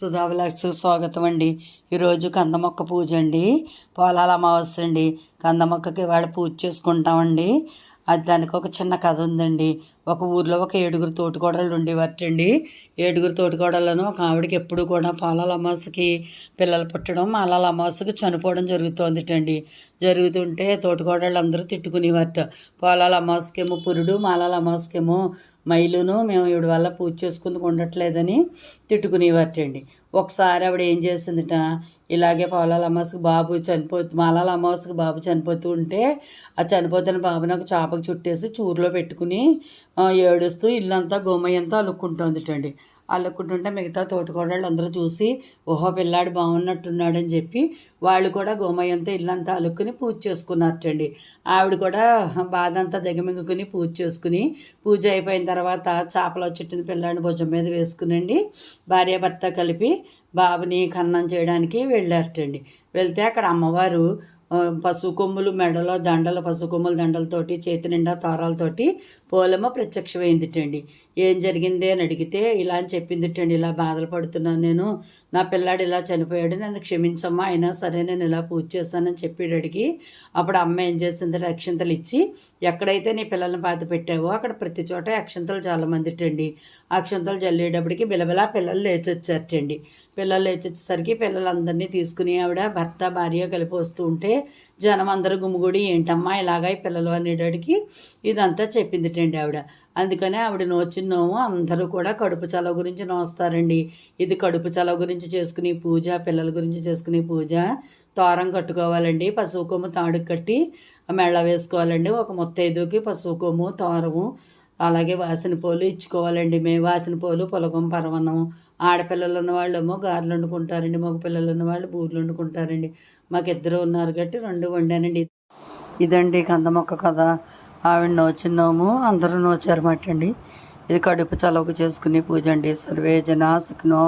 సుధావిలాక్స్ స్వాగతం అండి. ఈరోజు కంద మొక్క పూజ అండి. పొలాల అమావాస్య అండి. కంద మొక్కకి ఇవాళ పూజ చేసుకుంటామండి. అది దానికి ఒక చిన్న కథ ఉందండి. ఒక ఊర్లో ఒక ఏడుగురు తోటికోడళ్ళు ఉండేవాటండి ఏడుగురు తోటికోడళ్ళను ఒక ఆవిడకి ఎప్పుడు కూడా పొలాల అమావాస్యకి పిల్లలు పుట్టడం మాలాల అమావాస్యకి చనిపోవడం జరుగుతోందిటండి. జరుగుతుంటే తోటికోడళ్ళు అందరూ తిట్టుకునేవారట. పొలాల అమాసకేమో పురుడు మాలాల అమాసకేమో మైలును మేము ఈవిడ వల్ల పూజ చేసుకుందుకు ఉండట్లేదని తిట్టుకునేవారటండి. ఒకసారి ఆవిడ ఏం చేసిందిట ఇలాగే పొలాల అమావాస్యకి బాబు చనిపోతు మాలాల అమావాస్యకి బాబు చనిపోతూ ఉంటే ఆ చనిపోతున్న బాబుని ఒక చేపకు చుట్టేసి చూరులో పెట్టుకుని ఏడుస్తూ ఇల్లంతా గోమయంతా అలుక్కుంటోందిటండి. అల్లుకుంటుంటే మిగతా తోటకోడళ్ళు అందరూ చూసి ఓహో పిల్లాడు బాగున్నట్టున్నాడని చెప్పి వాళ్ళు కూడా గోమయంతో ఇల్లంతా అలుక్కుని పూజ చేసుకున్నారటండి. ఆవిడ కూడా బాధ అంతా దిగమింగుకుని పూజ చేసుకుని పూజ అయిపోయిన తర్వాత చేపలో చెట్టుని పిల్లాడిని భుజం మీద వేసుకునండి. భార్యాభర్త కలిపి బాబుని ఖననం చేయడానికి వెళ్ళారటండి. వెళ్తే అక్కడ అమ్మవారు ఆ, పసుపు కొమ్ములు మెడలో దండలు పసుకొమ్ములు కొమ్ముల దండలతోటి చేతి నిండా తారాలతోటి పోలమ్మ ప్రత్యక్షమైందిటండి. ఏం జరిగింది అని అడిగితే ఇలా అని చెప్పిందిటండి ఇలా బాధలు పడుతున్నాను నేను. నా పిల్లాడు ఇలా చనిపోయాడు నన్ను క్షమించమ్మా అయినా సరే నేను ఇలా పూజ చేస్తానని చెప్పాడు అడిగి అప్పుడు అమ్మ ఏం చేసింది అక్షంతలు ఇచ్చి ఎక్కడైతే నీ పిల్లల్ని బాధ పెట్టావో అక్కడ ప్రతి చోట అక్షంతలు చాలా మందిటండి అక్షంతలు జల్లేటప్పటికి బిలబిలా పిల్లలు లేచి పిల్లలు లేచి వచ్చేసరికి పిల్లలందరినీ తీసుకుని ఆవిడ భర్త భార్య కలిపి వస్తూ ఉంటే జనం అందరూ గుమ్ముగుడి ఏంటమ్మా ఇలాగా పిల్లలు అనేటడికి ఇదంతా చెప్పిందిటండి ఆవిడ. అందుకనే ఆవిడ నోచిన నోము అందరూ కూడా కడుపు చలవ గురించి నోస్తారండి. ఇది కడుపు చలవ గురించి చేసుకునే పూజ పిల్లల గురించి చేసుకునే పూజ. తోరం కట్టుకోవాలండి పశువు కొమ్ము తాడు కట్టి మెళ్ళ వేసుకోవాలండి. ఒక ముత్తైదుకి పశువు కొమ్ము తోరము అలాగే వాసన పూలు ఇచ్చుకోవాలండి. మేము వాసన పూలు పొలగం పరవనం ఆడపిల్లలు ఉన్న వాళ్ళేమో గారెలు వండుకుంటారండి మగపిల్లలు ఉన్న వాళ్ళు బూర్లు వండుకుంటారండి. మాకు ఇద్దరు ఉన్నారు కాబట్టి రెండు వండానండి. ఇదండి కంద మొక్క కదా ఆవిడ నోచిన్నాము అందరూ నోచారన్నమాట అండి ఇది కడుపు చలవకు చేసుకునే పూజ అండి. సర్వే జనా సుఖినో